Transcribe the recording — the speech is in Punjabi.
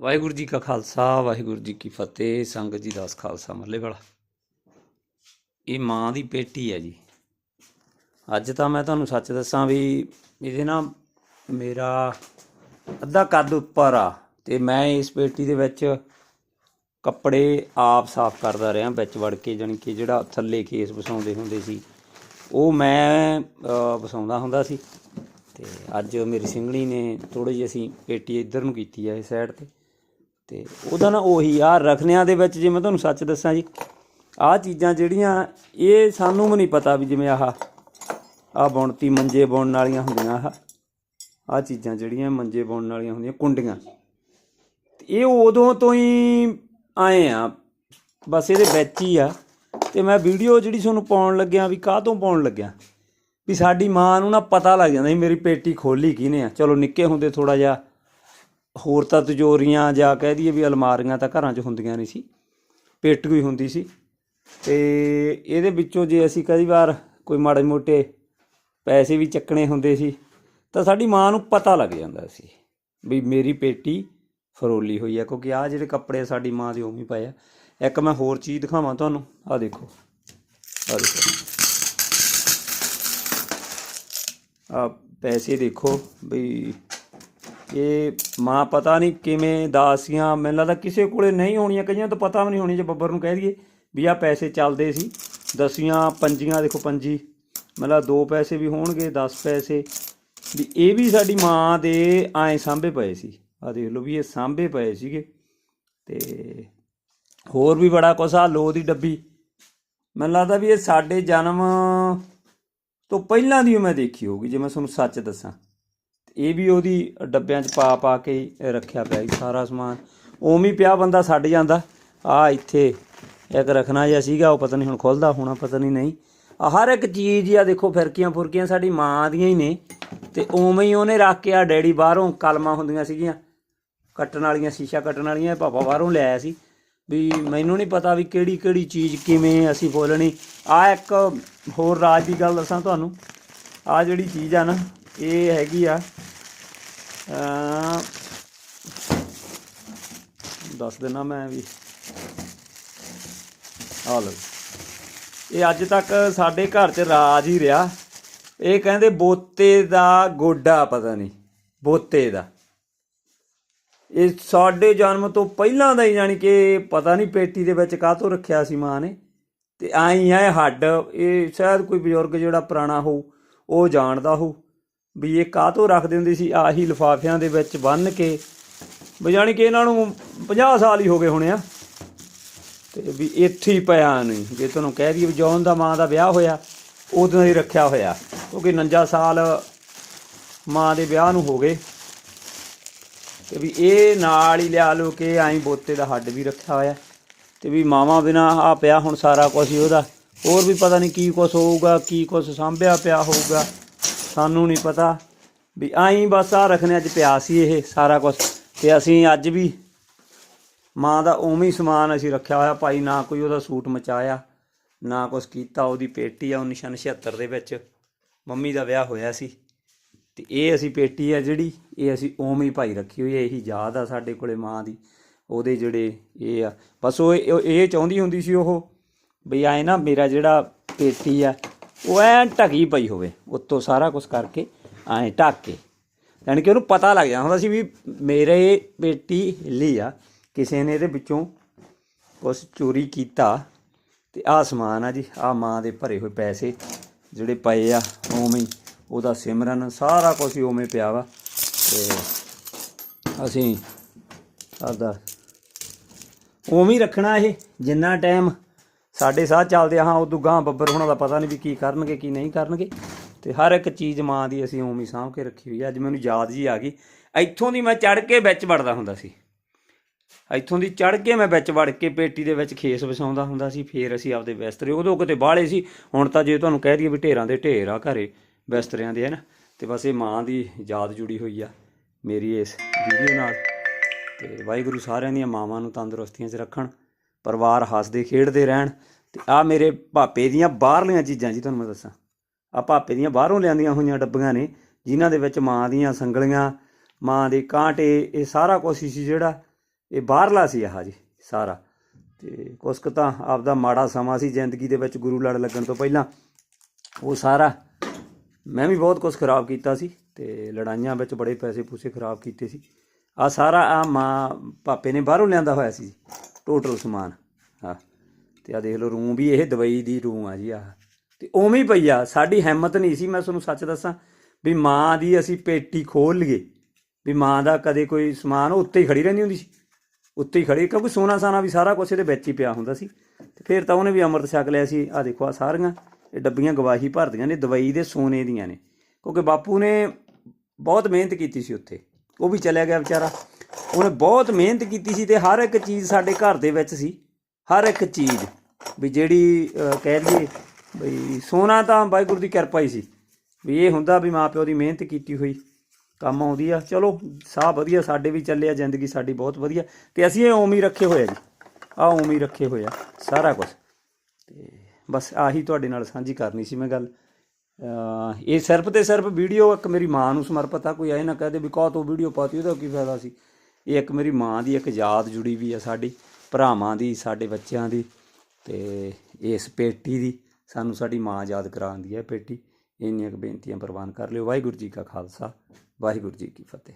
ਵਾਹਿਗੁਰੂ ਜੀ ਕਾ ਖਾਲਸਾ, ਵਾਹਿਗੁਰੂ ਜੀ ਕੀ ਫਤਿਹ, ਸੰਗਤ ਜੀ ਦਾਸ ਖਾਲਸਾ ਮੱਲੇ ਵਾਲਾ। ਇਹ ਮਾਂ ਦੀ ਪੇਟੀ ਹੈ ਜੀ। ਅੱਜ ਤਾਂ ਮੈਂ ਤੁਹਾਨੂੰ ਸੱਚ ਦੱਸਾਂ ਵੀ ਇਹਦੇ ਨਾ ਮੇਰਾ ਅੱਧਾ ਕੱਦ ਉੱਪਰ ਆ ਤੇ ਮੈਂ ਇਸ ਪੇਟੀ ਦੇ ਵਿੱਚ ਕੱਪੜੇ ਆਪ ਸਾਫ਼ ਕਰਦਾ ਰਿਹਾ, ਵਿੱਚ ਵੜ ਕੇ ਜਾਣੀ ਕਿ ਜਿਹੜਾ ਥੱਲੇ ਕੇਸ ਵਸਾਉਂਦੇ ਹੁੰਦੇ ਸੀ, ਉਹ ਮੈਂ ਵਸਾਉਂਦਾ ਹੁੰਦਾ ਸੀ। ਤੇ ਅੱਜ ਮੇਰੀ ਸਿੰਗਣੀ ਨੇ ਥੋੜੀ ਜਿਹੀ ਅਸੀਂ ਪੇਟੀ ਇੱਧਰ ਨੂੰ ਕੀਤੀ ਹੈ ਇਸ ਸਾਈਡ ਤੇ। ਤੇ ਉਹਦਾ ਨਾ ਉਹੀ ਆ ਰਖਨਿਆਂ ਦੇ ਵਿੱਚ ਜੇ ਮੈਂ ਤੁਹਾਨੂੰ ਸੱਚ ਦੱਸਾਂ ਜੀ, ਆਹ ਚੀਜ਼ਾਂ ਜਿਹੜੀਆਂ ਇਹ ਸਾਨੂੰ ਵੀ ਨਹੀਂ ਪਤਾ ਵੀ ਜਿਵੇਂ ਆਹ ਆਹ ਬੁਣਤੀ ਮੰਜੇ ਬੁਣਨ ਵਾਲੀਆਂ ਹੁੰਦੀਆਂ ਆਹ ਆਹ ਚੀਜ਼ਾਂ ਜਿਹੜੀਆਂ ਮੰਜੇ ਬੁਣਨ ਵਾਲੀਆਂ ਹੁੰਦੀਆਂ ਕੁੰਡੀਆਂ। ਤੇ ਇਹ ਉਦੋਂ ਤੋਂ ਹੀ ਆਏ ਆ, ਬਸ ਇਹਦੇ ਵਿੱਚ ਹੀ ਆ। ਤੇ ਮੈਂ ਵੀਡੀਓ ਜਿਹੜੀ ਤੁਹਾਨੂੰ ਪਾਉਣ ਲੱਗਿਆ ਵੀ ਕਾਹ ਤੋਂ ਪਾਉਣ ਲੱਗਿਆ, ਵੀ ਸਾਡੀ ਮਾਂ ਨੂੰ ਨਾ ਪਤਾ ਲੱਗ ਜਾਂਦਾ ਸੀ ਮੇਰੀ ਪੇਟੀ ਖੋਲੀ ਕਿਹਨੇ ਆ। ਚਲੋ ਨਿੱਕੇ ਹੁੰਦੇ ਥੋੜਾ ਜਿਹਾ ਹੋਰ ਤਾਂ ਤਿਜੋਰੀਆਂ ਜਾਂ ਕਹਿ ਦਈਏ ਵੀ ਅਲਮਾਰੀਆਂ ਤਾਂ ਘਰਾਂ 'ਚ ਹੁੰਦੀਆਂ ਨਹੀਂ ਸੀ ਪੇਟੀ ਹੀ ਹੁੰਦੀ ਸੀ। ਤੇ ਇਹਦੇ ਵਿੱਚੋਂ ਜੇ ਅਸੀਂ ਕਈ ਵਾਰ ਕੋਈ ਮਾੜੇ ਮੋਟੇ ਪੈਸੇ ਵੀ ਚੱਕਣੇ ਹੁੰਦੇ ਸੀ, ਤਾਂ ਸਾਡੀ ਮਾਂ ਨੂੰ ਪਤਾ ਲੱਗ ਜਾਂਦਾ ਸੀ ਵੀ ਮੇਰੀ ਪੇਟੀ ਫਰੋਲੀ ਹੋਈ ਆ, ਕਿਉਂਕਿ ਆਹ ਜਿਹੜੇ ਕੱਪੜੇ ਸਾਡੀ ਮਾਂ ਦੇ ਉਵੇਂ ਪਏ ਆ। ਇੱਕ ਮੈਂ ਹੋਰ ਚੀਜ਼ ਦਿਖਾਵਾਂ ਤੁਹਾਨੂੰ, ਆਹ ਦੇਖੋ ਆਹ ਦੇਖੋ। ਆ ਪੈਸੇ ਦੇਖੋ ਵੀ ਇਹ ਮਾਂ ਪਤਾ ਨਹੀਂ ਕਿਵੇਂ ਦਾਸੀਆਂ, ਮੈਨੂੰ ਲੱਗਦਾ ਕਿਸੇ ਕੋਲੇ ਨਹੀਂ ਹੋਣੀਆਂ, ਕਈਆਂ ਤਾਂ ਪਤਾ ਵੀ ਨਹੀਂ ਹੋਣੀ ਜੇ ਬੱਬਰ ਨੂੰ ਕਹਿ ਦਈਏ ਵੀ ਆ ਪੈਸੇ ਚੱਲਦੇ ਸੀ। ਦਸੀਆਂ, ਪੰਜੀਆਂ, ਦੇਖੋ ਪੰਜੀ ਮਤਲਬ ਦੋ ਪੈਸੇ ਵੀ ਹੋਣਗੇ 10 ਪੈਸੇ। ਵੀ ਇਹ ਵੀ ਸਾਡੀ ਮਾਂ ਦੇ ਐਂ ਸਾਂਭੇ ਪਏ ਸੀ। ਆ ਦੇਖ ਲਓ ਵੀ ਇਹ ਸਾਂਭੇ ਪਏ ਸੀਗੇ। ਤੇ ਹੋਰ ਵੀ ਬੜਾ ਕੁਛ ਆ, ਲੋ ਦੀ ਡੱਬੀ। ਮੈਨੂੰ ਲੱਗਦਾ ਵੀ ਇਹ ਸਾਡੇ ਜਨਮ ਤੋਂ ਪਹਿਲਾਂ ਦੀ ਮੈਂ ਦੇਖੀ ਹੋਊਗੀ, ਜੇ ਮੈਂ ਤੁਹਾਨੂੰ ਸੱਚ ਦੱਸਾਂ। ਇਹ ਵੀ ਉਹਦੀ ਡੱਬਿਆਂ 'ਚ ਪਾ ਪਾ ਕੇ ਰੱਖਿਆ ਪਿਆ ਸੀ ਸਾਰਾ ਸਮਾਨ। ਉਵੇਂ ਹੀ ਪਿਆ ਬੰਦਾ ਛੱਡ ਜਾਂਦਾ। ਆ ਇੱਥੇ ਇੱਕ ਰੱਖਣਾ ਜਿਹਾ ਸੀਗਾ, ਉਹ ਪਤਾ ਨਹੀਂ ਹੁਣ ਖੁੱਲਦਾ, ਹੋਣਾ ਪਤਾ ਨਹੀਂ ਨਹੀਂ। ਹਰ ਇੱਕ ਚੀਜ਼ ਆ, ਦੇਖੋ ਫਿਰਕੀਆਂ ਫੁਰਕੀਆਂ ਸਾਡੀ ਮਾਂ ਦੀਆਂ ਹੀ ਨੇ। ਤੇ ਉਵੇਂ ਹੀ ਉਹਨੇ ਰੱਖ ਕੇ ਆ ਡੈਡੀ ਬਾਹਰੋਂ ਕਲਮਾਂ ਹੁੰਦੀਆਂ ਸੀਗੀਆਂ, ਕੱਟਣ ਵਾਲੀਆਂ, ਸ਼ੀਸ਼ਾ ਕੱਟਣ ਵਾਲੀਆਂ ਇਹ ਪਾਪਾ ਬਾਹਰੋਂ ਲੈ ਆਇਆ ਸੀ। ਵੀ ਮੈਨੂੰ ਨਹੀਂ ਪਤਾ ਵੀ ਕਿਹੜੀ ਕਿਹੜੀ ਚੀਜ਼ ਕਿਵੇਂ ਅਸੀਂ ਬੋਲਣੀ ਆ ਇੱਕ ਹੋਰ ਰਾਜ ਦੀ ਗੱਲ ਦੱਸਾਂ ਤੁਹਾਨੂੰ। ਆ ਜਿਹੜੀ ਚੀਜ਼ ਆ ਨਾ, ਇਹ ਹੈਗੀ ਆ ਦੱਸ ਦੇਣਾ ਮੈਂ ਵੀ। ਆ ਲਓ ਇਹ ਅੱਜ ਤੱਕ ਸਾਡੇ ਘਰ 'ਚ ਰਾਜ ਹੀ ਰਿਹਾ। ਇਹ ਕਹਿੰਦੇ ਬੋਤੇ ਦਾ ਗੋਡਾ, ਪਤਾ ਨਹੀਂ ਬੋਤੇ ਦਾ। ਇਹ ਸਾਡੇ ਜਨਮ ਤੋਂ ਪਹਿਲਾਂ ਦਾ ਹੀ ਜਾਣੀ ਕਿ ਪਤਾ ਨਹੀਂ ਪੇਟੀ ਦੇ ਵਿੱਚ ਕਾਹਤੋਂ ਰੱਖਿਆ ਸੀ ਮਾਂ ਨੇ। ਤੇ ਆਈ ਐ ਹੱਡ, ਇਹ ਸ਼ਾਇਦ ਕੋਈ ਬਜ਼ੁਰਗ ਜਿਹੜਾ ਪੁਰਾਣਾ ਹੋਊ, ਉਹ ਜਾਣਦਾ ਹੋਊ। ਵੀ ਇਹ ਕਾਹਤੋਂ ਰੱਖਦੇ ਹੁੰਦੇ ਸੀ? ਆਹੀ ਲਿਫਾਫਿਆਂ ਦੇ ਵਿੱਚ ਬੰਨ ਕੇ। ਵੀ ਜਾਣੀ ਕਿ ਇਹਨਾਂ ਨੂੰ 50 ਸਾਲ ਹੀ ਹੋ ਗਏ ਹੋਣੇ ਆ। ਤੇ ਵੀ ਇੱਥੇ ਹੀ ਪਿਆ ਨਹੀਂ ਜੇ ਤੁਹਾਨੂੰ ਕਹਿ ਦਈਏ ਵੀ ਜੌਨ ਦਾ ਮਾਂ ਦਾ ਵਿਆਹ ਹੋਇਆ ਉਦੋਂ ਹੀ ਰੱਖਿਆ ਹੋਇਆ। ਕਿਉਂਕਿ 49 ਸਾਲ ਮਾਂ ਦੇ ਵਿਆਹ ਨੂੰ ਹੋ ਗਏ। ਤੇ ਵੀ ਇਹ ਨਾਲ ਹੀ ਲਿਆ ਲੋ ਕੇ ਐਂ ਬੋਤੇ ਦਾ ਹੱਡ ਵੀ ਰੱਖਿਆ ਹੋਇਆ। ਤੇ ਵੀ ਮਾਵਾ ਬਿਨਾ ਆ ਪਿਆ ਹੁਣ ਸਾਰਾ ਕੁਝ ਹੀ ਉਹਦਾ। ਹੋਰ ਵੀ ਪਤਾ ਨਹੀਂ ਕੀ ਕੁਝ ਹੋਊਗਾ, ਕੀ ਕੁਝ ਸਾਂਭਿਆ ਪਿਆ ਹੋਊਗਾ। ਸਾਨੂੰ ਨਹੀਂ ਪਤਾ ਵੀ ਆਈ ਬਸ ਆ ਰੱਖਣੇ ਅੱਜ ਪਿਆ ਸੀ ਇਹ ਸਾਰਾ ਕੁਝ ਤੇ ਅਸੀਂ ਅੱਜ ਵੀ ਮਾਂ ਦਾ ਉਵੇਂ ਹੀ ਸਮਾਨ ਅਸੀਂ ਰੱਖਿਆ ਹੋਇਆ, ਭਾਈ ਨਾ ਕੋਈ ਉਹਦਾ ਸੂਟ ਮਚਾਇਆ, ਨਾ ਕੁਝ ਕੀਤਾ, ਉਹਦੀ ਪੇਟੀ ਆ 1976 ਦੇ ਵਿੱਚ। ਮੰਮੀ ਦਾ ਵਿਆਹ ਹੋਇਆ ਸੀ। ਤੇ ਇਹ ਅਸੀਂ ਪੇਟੀ ਆ ਜਿਹੜੀ, ਇਹ ਅਸੀਂ ਉਵੇਂ ਹੀ ਭਾਈ ਰੱਖੀ ਹੋਈ ਹੈ ਇਹੀ ਯਾਦ ਆ ਸਾਡੇ ਕੋਲੇ ਮਾਂ ਦੀ, ਉਹਦੇ ਜਿਹੜੇ ਇਹ ਆ। ਬਸ ਉਹ ਇਹ ਇਹ ਚਾਹੁੰਦੀ ਹੁੰਦੀ ਸੀ ਉਹ ਬਈ ਐ ਨਾ ਮੇਰਾ ਜਿਹੜਾ ਪੇਟੀ ਆ ਉਹ ਐ ਢਕੀ ਪਈ ਹੋਵੇ, ਉੱਤੋਂ ਸਾਰਾ ਕੁਝ ਕਰਕੇ ਐ ਢੱਕ ਕੇ। ਯਾਨੀ ਕਿ ਉਹਨੂੰ ਪਤਾ ਲੱਗ ਜਾਂਦਾ ਹੁੰਦਾ ਸੀ ਵੀ ਮੇਰੇ ਬੇਟੀ ਹਿੱਲੀ ਆ, ਕਿਸੇ ਨੇ ਇਹਦੇ ਵਿੱਚੋਂ ਕੁਝ ਚੋਰੀ ਕੀਤਾ ਤੇ ਆਹ ਸਮਾਨ ਆ ਜੀ, ਆਹ ਮਾਂ ਦੇ ਭਰੇ ਹੋਏ ਪੈਸੇ ਜਿਹੜੇ ਪਏ ਆ, ਉਵੇਂ ਹੀ ਉਹਦਾ ਸਿਮਰਨ, ਸਾਰਾ ਕੁਝ ਹੀ ਉਵੇਂ ਪਿਆ ਵਾ। ਤੇ ਅਸੀਂ ਆਦਾ ਉਵੇਂ ਹੀ ਰੱਖਣਾ ਇਹ, ਜਿੰਨਾ ਟਾਈਮ ਸਾਡੇ ਸਾਹ ਚੱਲਦੇ ਹਾਂ, ਉਦੋਂ ਗਾਂ ਬੱਬਰ ਹੋਣਾ ਦਾ ਪਤਾ ਨਹੀਂ ਵੀ ਕੀ ਕਰਨਗੇ, ਕੀ ਨਹੀਂ ਕਰਨਗੇ। ਤੇ ਹਰ ਇੱਕ ਚੀਜ਼ ਮਾਂ ਦੀ ਅਸੀਂ ਉਵੇਂ ਸਾਂਭ ਕੇ ਰੱਖੀ ਹੋਈ ਆ। ਅੱਜ ਮੈਨੂੰ ਯਾਦ ਜੀ ਆ ਗਈ, ਇੱਥੋਂ ਦੀ ਮੈਂ ਚੜ ਕੇ ਵਿੱਚ ਵੜਦਾ ਹੁੰਦਾ ਸੀ। ਇੱਥੋਂ ਦੀ ਚੜ ਕੇ ਮੈਂ ਵਿੱਚ ਵੜ ਕੇ ਪੇਟੀ ਦੇ ਵਿੱਚ ਖੇਸ ਵਸਾਉਂਦਾ ਹੁੰਦਾ ਸੀ, ਫੇਰ ਅਸੀਂ ਆਪਦੇ ਬਿਸਤਰੇ, ਉਦੋਂ ਕਿਤੇ ਬਾਹਲੇ ਸੀ, ਹੁਣ ਤਾਂ ਜੇ ਤੁਹਾਨੂੰ ਕਹਿ ਦਈਏ ਵੀ ਢੇਰਾਂ ਦੇ ਢੇਰ ਆ ਘਰੇ ਬਿਸਤਰਿਆਂ ਦੇ ਹਨ ਤੇ ਬਸ ਇਹ ਮਾਂ ਦੀ ਯਾਦ ਜੁੜੀ ਹੋਈ ਆ, ਮੇਰੀ ਇਸ ਵੀਡੀਓ ਨਾਲ। ਤੇ ਵਾਹਿਗੁਰੂ ਸਾਰਿਆਂ ਦੀਆਂ ਮਾਵਾਂ ਨੂੰ ਤੰਦਰੁਸਤੀਆਂ 'ਚ ਰੱਖਣ। ਪਰਿਵਾਰ ਹੱਸਦੇ, ਖੇਡਦੇ ਰਹਿਣ ਤੇ ਆ ਮੇਰੇ ਭਾਪੇ ਦੀਆਂ ਬਾਹਰਲੀਆਂ ਚੀਜ਼ਾਂ ਜੀ, ਤੁਹਾਨੂੰ ਮੈਂ ਦੱਸਾਂ। ਆ ਭਾਪੇ ਦੀਆਂ ਬਾਹਰੋਂ ਲਿਆਂਦੀਆਂ ਹੋਈਆਂ ਡੱਬੀਆਂ ਨੇ, ਜਿਨ੍ਹਾਂ ਦੇ ਵਿੱਚ ਮਾਂ ਦੀਆਂ ਸੰਗਲੀਆਂ, ਮਾਂ ਦੇ ਕਾਂਟੇ, ਇਹ ਸਾਰਾ ਕੁਝ ਸੀ ਜਿਹੜਾ, ਇਹ ਬਾਹਰਲਾ ਸੀ ਆਹ ਜੀ, ਸਾਰਾ। ਤੇ ਕੁਛ ਕੁ ਤਾਂ ਆਪਦਾ ਮਾੜਾ ਸਮਾਂ ਸੀ ਜ਼ਿੰਦਗੀ ਦੇ ਵਿੱਚ ਗੁਰੂ ਲੜ ਲੱਗਣ ਤੋਂ ਪਹਿਲਾਂ, ਉਹ ਸਾਰਾ ਮੈਂ ਵੀ ਬਹੁਤ ਕੁਝ ਖਰਾਬ ਕੀਤਾ ਸੀ ਤੇ ਲੜਾਈਆਂ ਵਿੱਚ ਬੜੇ ਪੈਸੇ ਪੂਸੇ ਖਰਾਬ ਕੀਤੇ ਸੀ। ਆ ਸਾਰਾ ਆ ਮਾਂ ਪਾਪੇ ਨੇ ਬਾਹਰੋਂ ਲਿਆਂਦਾ ਹੋਇਆ ਸੀ ਟੋਟਲ ਸਮਾਨ ਹਾਂ ਤੇ ਆ ਦੇਖ ਲਓ ਰੂਮ ਵੀ ਇਹ ਦਵਾਈ ਦੀ ਰੂਮ ਆ ਜੀ ਆ ਤੇ ਉਵੇਂ ਹੀ ਪਈ ਆ, ਸਾਡੀ ਹਿੰਮਤ ਨਹੀਂ ਸੀ, ਮੈਂ ਤੁਹਾਨੂੰ ਸੱਚ ਦੱਸਾਂ, ਵੀ ਮਾਂ ਦੀ ਅਸੀਂ ਪੇਟੀ ਖੋਲ ਲਈਏ, ਵੀ ਮਾਂ ਦਾ ਕਦੇ ਕੋਈ ਸਮਾਨ ਉਹ ਉੱਤੇ ਹੀ ਖੜੀ ਰਹਿੰਦੀ ਹੁੰਦੀ ਸੀ। ਉੱਤੇ ਹੀ ਖੜੀ, ਕਿਉਂਕਿ ਸੋਨਾ ਸਾਨਾ ਵੀ ਸਾਰਾ ਕੁਝ ਇਹਦੇ ਵਿੱਚ ਹੀ ਪਿਆ ਹੁੰਦਾ ਸੀ। ਤੇ ਫਿਰ ਤਾਂ ਉਹਨੇ ਵੀ ਅੰਮ੍ਰਿਤ ਛਕ ਲਿਆ ਸੀ ਆ ਦੇਖੋ ਆ ਸਾਰੀਆਂ, ਇਹ ਡੱਬੀਆਂ ਗਵਾਹੀ ਭਰਦੀਆਂ ਨੇ, ਦਵਾਈ ਦੇ ਸੋਨੇ ਦੀਆਂ ਨੇ। ਕਿਉਂਕਿ ਬਾਪੂ ਨੇ ਬਹੁਤ ਮਿਹਨਤ ਕੀਤੀ ਸੀ ਉੱਥੇ, ਉਹ ਵੀ ਚਲਿਆ ਗਿਆ ਵਿਚਾਰਾ। ਉਹਨੇ ਬਹੁਤ ਮਿਹਨਤ ਕੀਤੀ ਸੀ ਤੇ ਹਰ ਇੱਕ ਚੀਜ਼ ਸਾਡੇ ਘਰ ਦੇ ਵਿੱਚ ਸੀ। ਹਰ ਇੱਕ ਚੀਜ਼। ਵੀ ਜਿਹੜੀ ਕਹਿ ਲਈਏ, ਬਈ ਸੋਨਾ ਤਾਂ ਵਾਹਿਗੁਰੂ ਦੀ ਕਿਰਪਾ ਹੀ ਸੀ। ਵੀ ਇਹ ਹੁੰਦਾ ਵੀ ਮਾਪਿਓ ਦੀ ਮਿਹਨਤ ਕੀਤੀ ਹੋਈ, ਕੰਮ ਆਉਂਦੀ ਆ। ਚਲੋ, ਸਾਹ ਵਧੀਆ, ਸਾਡੇ ਵੀ ਚੱਲਿਆ, ਜ਼ਿੰਦਗੀ ਸਾਡੀ ਬਹੁਤ ਵਧੀਆ। ਤੇ ਅਸੀਂ ਇਹ ਉਮੀ ਰੱਖੇ ਹੋਏ ਜੀ। ਆ ਉਮੀ ਰੱਖੇ ਹੋਏ ਆ, ਸਾਰਾ ਕੁਝ ਤੇ ਬਸ ਆਹੀ ਤੁਹਾਡੇ ਨਾਲ ਸਾਂਝੀ ਕਰਨੀ ਸੀ ਮੈਂ ਗੱਲ। ਇਹ ਸਿਰਫ ਤੇ ਸਿਰਫ ਵੀਡੀਓ, ਇੱਕ ਮੇਰੀ ਮਾਂ ਨੂੰ ਸਮਰਪਿਤ ਆ। ਕੋਈ ਐ ਨਾ ਕਹਦੇ ਵੀ ਕਾਹ ਤੋਂ ਵੀਡੀਓ ਪਾਤੀ, ਉਹਦਾ ਕੀ ਫਾਇਦਾ ਸੀ? ਇਹ ਇੱਕ ਮੇਰੀ ਮਾਂ ਦੀ ਇੱਕ ਯਾਦ ਜੁੜੀ ਵੀ ਆ ਸਾਡੀ, ਭਰਾਵਾਂ ਦੀ, ਸਾਡੇ ਬੱਚਿਆਂ ਦੀ ਤੇ ਇਸ ਪੇਟੀ ਦੀ ਸਾਨੂੰ ਸਾਡੀ ਮਾਂ ਯਾਦ ਕਰਾਉਂਦੀ ਹੈ ਪੇਟੀ। ਇੰਨੀਆਂ ਕੁ ਬੇਨਤੀਆਂ ਪ੍ਰਵਾਨ ਕਰ ਲਿਓ। ਵਾਹਿਗੁਰੂ ਜੀ ਕਾ ਖਾਲਸਾ, ਵਾਹਿਗੁਰੂ ਜੀ ਕੀ ਫਤਿਹ।